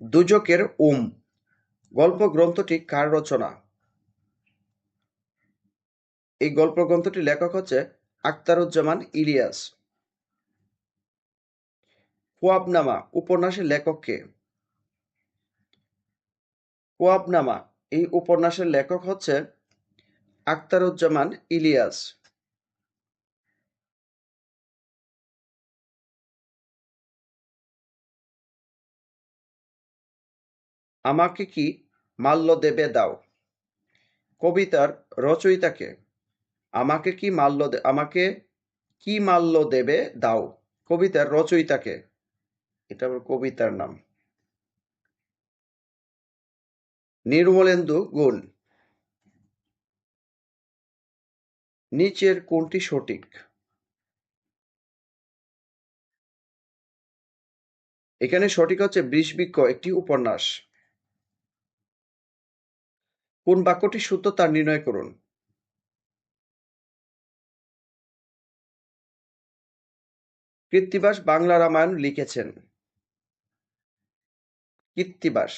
দুজকের উম। গল্প গ্রন্থটি কার রচনা? এই গল্প গ্রন্থটির লেখক হচ্ছে আখতারুজ্জামান ইলিয়াস। কোয়াবনামা উপন্যাসের লেখক কে? কোয়াবনামা, এই উপন্যাসের লেখক হচ্ছে আখতারুজ্জামান ইলিয়াস। আমাকে কি মাল্য দেবে দাও? কবিতার রচয়িতাকে, আমাকে কি মাল্য আমাকে কি মাল্য দেবে দাও? কবিতার রচয়িতাকে, এটা আমার কবিতার নাম। নির্মলেন্দু গুণ। নিচের কোনটি সঠিক? এখানে সঠিক হচ্ছে বৃষবৃক্ষ, একটি উপন্যাস। কোন বাক্যটি সত্য তা নির্ণয় করুন। কৃত্তিবাস বাংলা রামায়ণ লিখেছেন। কৃত্তিবাস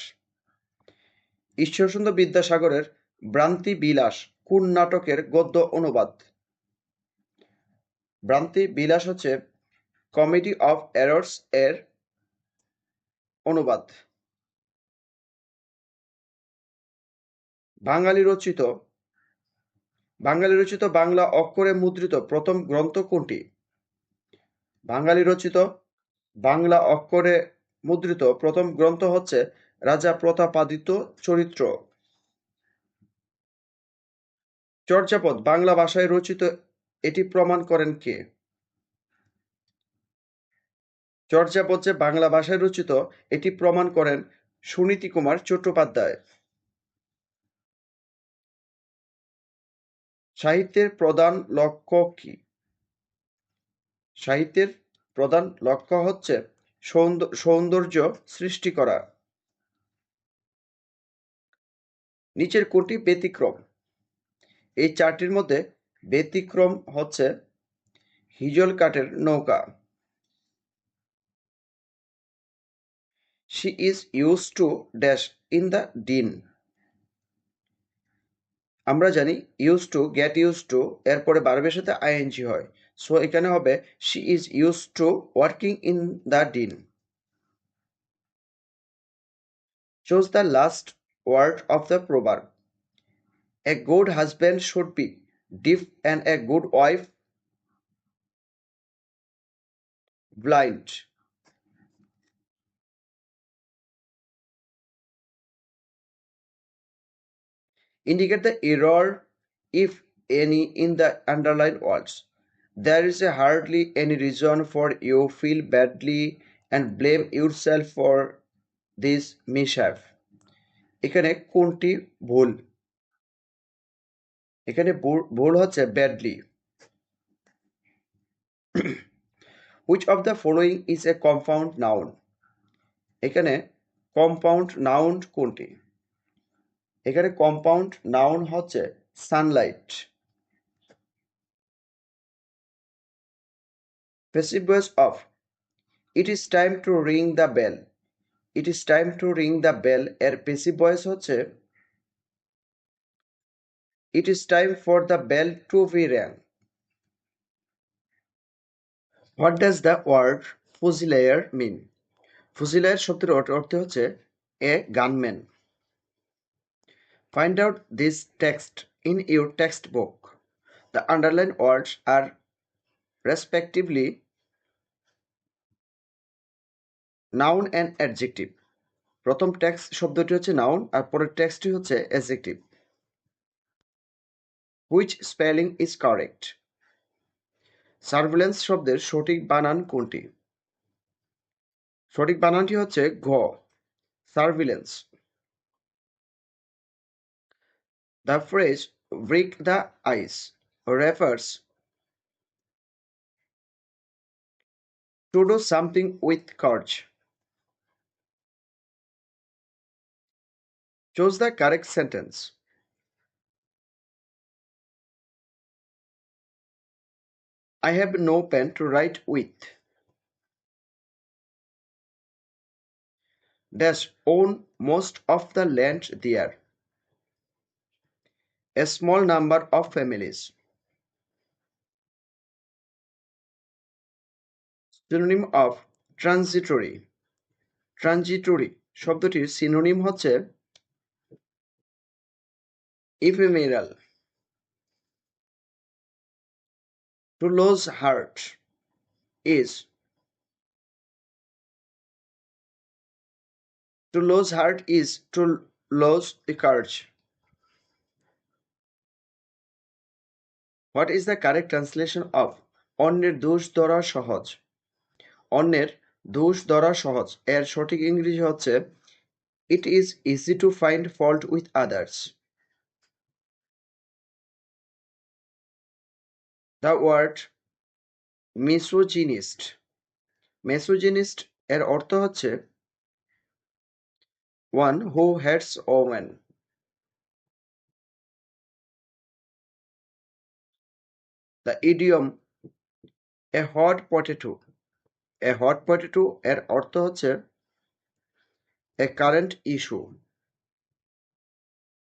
ঈশ্বরচন্দ্র বিদ্যাসাগরের ভ্রান্তি বিলাস কোন নাটকের গদ্য অনুবাদ? ভ্রান্তি বিলাস হচ্ছে কমেডি অফ এরর্স এর অনুবাদ। বাঙালি রচিত বাঙালি রচিত বাংলা অক্ষরে মুদ্রিত প্রথম গ্রন্থ কোনটি? বাঙালি রচিত বাংলা অক্ষরে মুদ্রিত প্রথম গ্রন্থ হচ্ছে রাজা প্রতাপাদিত্য চরিত্র। চর্যাপদ, বাংলা ভাষায় রচিত, এটি প্রমাণ করেন কে? চর্যাপদ যে বাংলা ভাষায় রচিত, এটি প্রমাণ করেন সুনীতি কুমার চট্টোপাধ্যায়। সাহিত্যের প্রধান লক্ষ্য কি? সাহিত্যের প্রধান লক্ষ্য হচ্ছে সৌন্দর্য সৃষ্টি করা। নিচের কোনটি ব্যতিক্রম। এই চারটির মধ্যে ব্যতিক্রম হচ্ছে হিজল কাঠের নৌকা। She is use to dash in the din আমরা জানি use to get use to এরপরে বারবের সাথে আইএনজি হয়। সো এখানে হবে she is use to working in the din choose the last word of the proverb a good husband should be deaf and a good wife blind. Indicate the error, if any, in the underlined words. There is hardly any reason for you feel badly and blame yourself for this mischief. এখানে কোনটি ভুল এখানে ভুল হচ্ছে badly which of the following is a compound noun এখানে compound noun কোনটি এখানে compound noun হচ্ছে sunlight passive voice of it is time to ring the bell it is time to ring the bell এর passive voice হচ্ছে it is time for the bell to be rang what does the word fusilier mean fusilier শব্দের অর্থ হচ্ছে a gunman Find out this text in your textbook. The underlined words are respectively noun and adjective প্রথম text শব্দটি হচ্ছে noun আর পরের টেক্সটটি হচ্ছে adjective which spelling is correct surveillance শব্দের সঠিক বানান কোনটি? সঠিক বানানটি হচ্ছে ঘ surveillance The phrase "break the ice" refers to do something with courage. Choose the correct sentence. I have no pen to write with. dash own most of the land there. A small number of families. Synonym of transitory. Transitory শব্দটির synonym হচ্ছে ephemeral. To lose heart is to lose heart is to lose the courage. What is the correct translation of অন্যের দোষ ধরা সহজ? অন্যের দোষ ধরা সহজ। এর সঠিক ইংরেজি হচ্ছে it is easy to find fault with others the word misogynist misogynist এর অর্থ হচ্ছে one who hates woman the idiom "a hot potato" "a hot potato" এর অর্থ হচ্ছে "a current ইস্যু